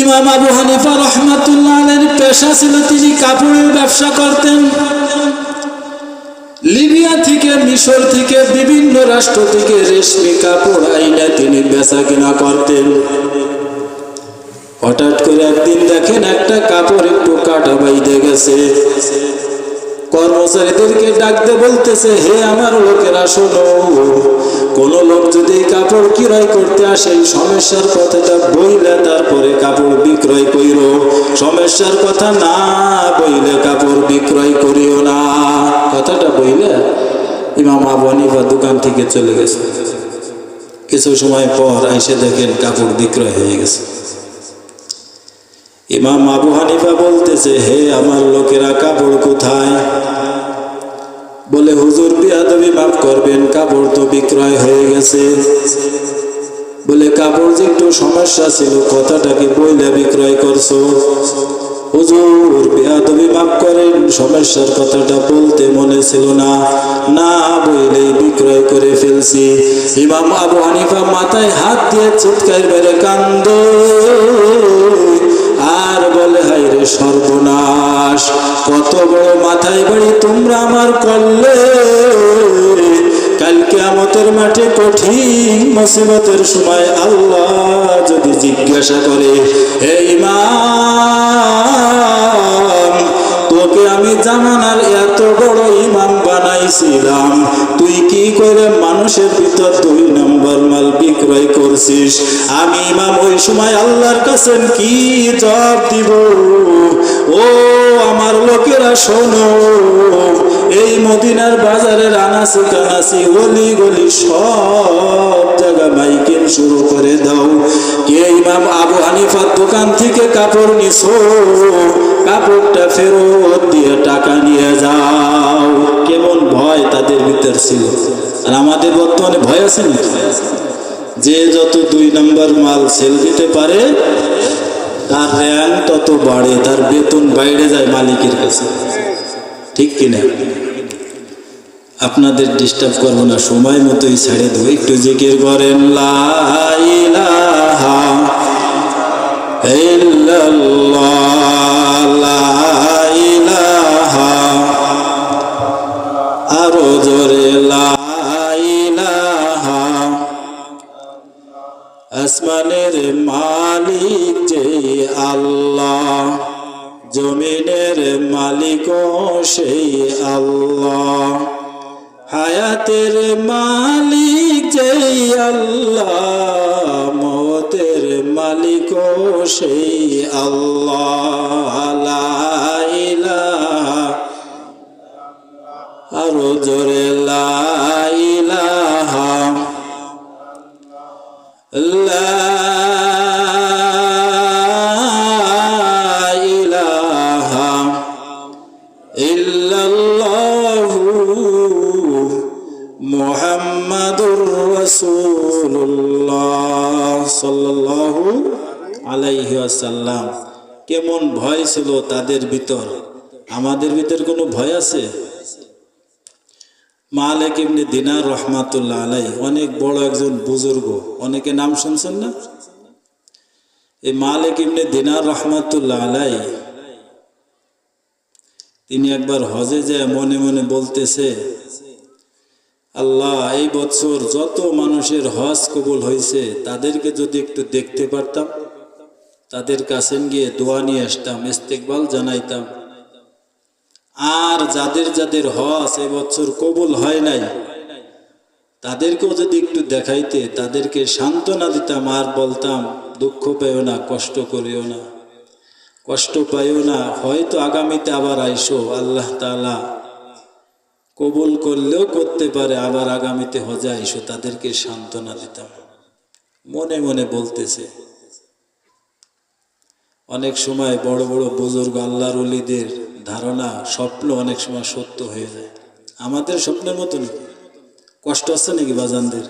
ইমাম আবু হানিফা রহমাতুল্লাহ আলের পেশা ছিল তিনি কাপড়ের ব্যবসা করতেন। লিবিয়া থেকে, মিশর থেকে, বিভিন্ন রাষ্ট্র থেকে রেশমি কাপড় আইনা তিনি বেচা কিনা করতেন। হঠাৎ করে একদিন দেখেন একটা কাপড় একটু কাটা বাইদে গেছে। কর্মচারীদেরকে ডাকতে বলতেছে, হে আমার লোকেরা, শোনো। কোন লোক যদি কাপড় ক্রয় করতে আসে, সমস্যার কথাটা বইলে তারপরে কাপড় বিক্রয় কইর সমস্যার কথা না বইলে কাপড় বিক্রয় করিও না। কথাটা বইলে ইমাম আবু হানিফা দোকান থেকে চলে গেছে। কিছু সময় পর এসে দেখেন কাপড় বিক্রয় হয়ে গেছে। ইমাম আবু হানিফা বলতেছে, হে আমার লোকেরা, কাপড় কোথায়? বলে, হুজুর, বিয়াদবি মাফ বিক্রয় হয়ে গেছে। বলে, কাপড় যে একটু সমস্যা ছিল কথাটাকে বইলে বিক্রয় করছ? হুজুর বিয়াদবি মাফ করেন, সমস্যার কথাটা বলতে মনে ছিল না। না বইলে বিক্রয় করে ফেলছি। ইমাম আবু হানিফা মাথায় হাত দিয়ে চিৎকার মেরে কান্দ। আর বলে হাই রে সর্বনাশ, কত বড় মাথায় বাড়ি তোমরা আমার করলে? কালকে আমতের মাঠে কঠিন মুসিবতের সময় আল্লাহ যদি জিজ্ঞাসা করে, হে ইমাম, তোকে আমি জামানার এত বড় ইমাম বানাইছিলাম, তুই কি করে মানুষের ভিতর দুই নম্বর মাল বিক্রয় করছিস? আমি ইমাম, ওই সময় আল্লাহর কাছে কি জবাব দিব? ও আমার লোকেরা, শোনো এই মদিনার বাজারের আনাসি কানাসি গলি গলি সব জায়গা মাইকেল শুরু করে দাও। কে ইমাম আবু হানিফার দোকান থেকে কাপড় নিছো? কাপড়টা ফেরত দিয়ে টাকা নিয়ে যাও। কেমন ভয় তাদের ভিতর ছিল। আর আমাদের বর্তমানে ভয় আছে না যে যত দুই নম্বর মাল সেল দিতে পারে, তার র্যাঙ্ক তত বাড়ে, তার বেতন বাইরে যায় মালিকের কাছে। ঠিক কিনা? আপনাদের ডিস্টার্ব করব না সময় মতোই ছেড়ে দেবো। একটু জিকির করেন লা ইলাহা ইল্লাল্লাহ, আরও জোরে লা ইলাহা। আসমানের মালিক যে আল্লাহ জমিনের মালিক সেই আল্লাহ। হায়াতের মালিক যে আল্লাহ মতের মালিক সেই আল্লাহ। আরও জোরে লা মোহাম্মদুর রসুল্লাহ সাল্লাল্লাহু আসাল্লাম কেমন ভয় ছিল তাদের ভিতর? আমাদের ভিতর কোনো ভয় আছে? মালিক এমনি দিনার রহমাতুল্লাহ আলাই অনেক বড় একজন বুজুর্গ। অনেকে নাম শুনছেন না? এই মালিক এমনি দিনার রহমাতুল্লাহ আলাই তিনি একবার হজে যায় মনে মনে বলতেছে আল্লাহ, এই বছর যত মানুষের হজ কবুল হয়েছে, তাদেরকে যদি একটু দেখতে পারতাম, তাদের কাছে গিয়ে দোয়া নিয়ে আসতাম, ইস্তেকবাল জানাইতাম। আর যাদের যাদের হজ এবছর কবুল হয় নাই, তাদেরকেও যদি একটু দেখাইতে, তাদেরকে সান্ত্বনা দিতাম, আর বলতাম, দুঃখ পেও না, কষ্ট করিও না। কষ্ট পাইও না, হয়তো আগামীতে আবার আইসো, আল্লাহ তালা কবুল করলেও করতে পারে, আবার আগামীতে হজা এসো তাদেরকে সান্ত্বনা দিতাম মনে মনে বলতেছে। অনেক সময় বড় বড় বুজুর্গ আল্লাহর অলিদের ধারণা, স্বপ্ন অনেক সময় সত্য হয়ে যায়। আমাদের স্বপ্নের মতো নাকি? কষ্ট আছে নাকি বাজানদের?